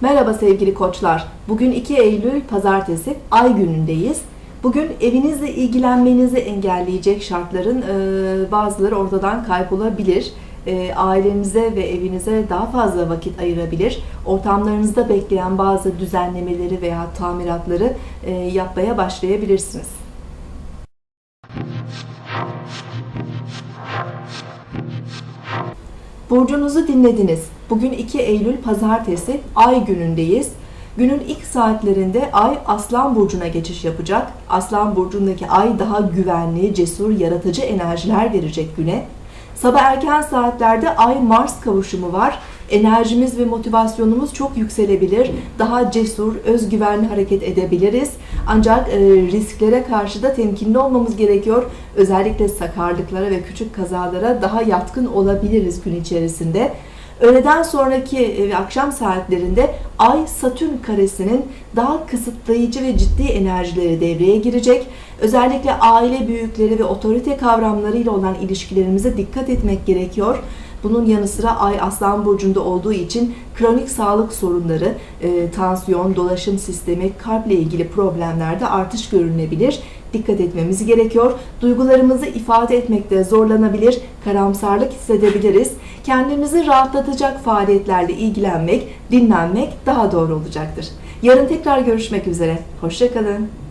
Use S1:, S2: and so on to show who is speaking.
S1: Merhaba sevgili koçlar. Bugün 2 Eylül Pazartesi, ay günündeyiz. Bugün evinizle ilgilenmenizi engelleyecek şartların e, bazıları ortadan kaybolabilir. E, ailenize ve evinize daha fazla vakit ayırabilir. Ortamlarınızda bekleyen bazı düzenlemeleri veya tamiratları e, yapmaya başlayabilirsiniz. Burcunuzu dinlediniz. Bugün 2 Eylül Pazartesi, Ay günündeyiz. Günün ilk saatlerinde Ay Aslan Burcu'na geçiş yapacak. Aslan Burcu'ndaki Ay daha güvenli, cesur, yaratıcı enerjiler verecek güne. Sabah erken saatlerde Ay-Mars kavuşumu var. Enerjimiz ve motivasyonumuz çok yükselebilir. Daha cesur, özgüvenli hareket edebiliriz. Ancak e, risklere karşı da temkinli olmamız gerekiyor. Özellikle sakarlıklara ve küçük kazalara daha yatkın olabiliriz gün içerisinde. Öğleden sonraki ve akşam saatlerinde Ay Satürn karesinin daha kısıtlayıcı ve ciddi enerjileri devreye girecek. Özellikle aile büyükleri ve otorite kavramlarıyla olan ilişkilerimize dikkat etmek gerekiyor. Bunun yanı sıra Ay Aslan Burcu'nda olduğu için kronik sağlık sorunları, e, tansiyon, dolaşım sistemi, kalple ilgili problemlerde artış görünebilir. Dikkat etmemiz gerekiyor. Duygularımızı ifade etmekte zorlanabilir, karamsarlık hissedebiliriz. Kendimizi rahatlatacak faaliyetlerle ilgilenmek, dinlenmek daha doğru olacaktır. Yarın tekrar görüşmek üzere. Hoşçakalın.